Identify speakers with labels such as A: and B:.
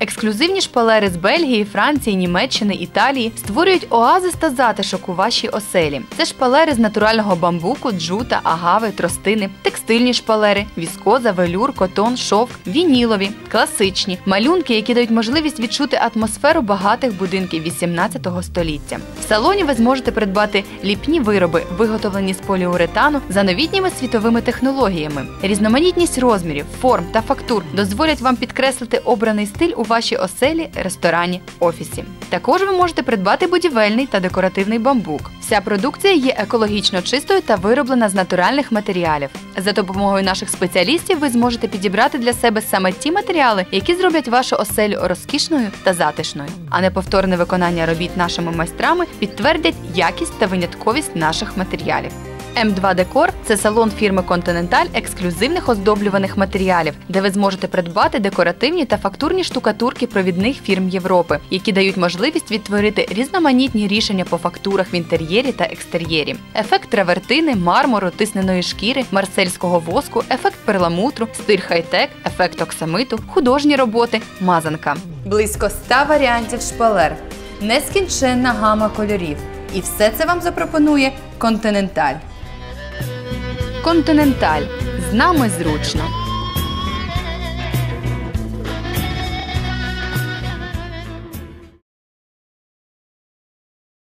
A: Ексклюзивні шпалери з Бельгії, Франції, Німеччини, Італії створюють оазис та затишок у вашій оселі. Це шпалери з натурального бамбуку, джута, агави, тростини, текстильні шпалери, віскоза, велюр, котон, шовк, вінілові, класичні, малюнки, які дають можливість відчути атмосферу багатих будинків 18 століття. В салоні ви зможете придбати ліпні вироби, виготовлені з поліуретану за новітніми світовими технологіями. Різноманітність розмірів, форм та фактур дозволять вам підкреслити обраний стиль у вашій оселі, ресторані, офісі. Також ви можете придбати будівельний та декоративний бамбук. Вся продукція є екологічно чистою та вироблена з натуральних матеріалів. За допомогою наших спеціалістів ви зможете підібрати для себе саме ті матеріали, які зроблять вашу оселю розкішною та затишною. А неповторне виконання робіт нашими майстрами підтвердять якість та винятковість наших матеріалів. М2 Декор це салон фірми Континенталь ексклюзивних оздоблюваних матеріалів, де ви зможете придбати декоративні та фактурні штукатурки провідних фірм Європи, які дають можливість відтворити різноманітні рішення по фактурах в інтер'єрі та екстер'єрі. Ефект травертини, мармуру, тисненої шкіри, марсельського воску, ефект перламутру, стиль хай-тек, ефект оксамиту, художні роботи, мазанка. Близько 100 варіантів шпалер, нескінченна гама кольорів. І все це вам запропонує Континенталь. Континенталь з нами зручно.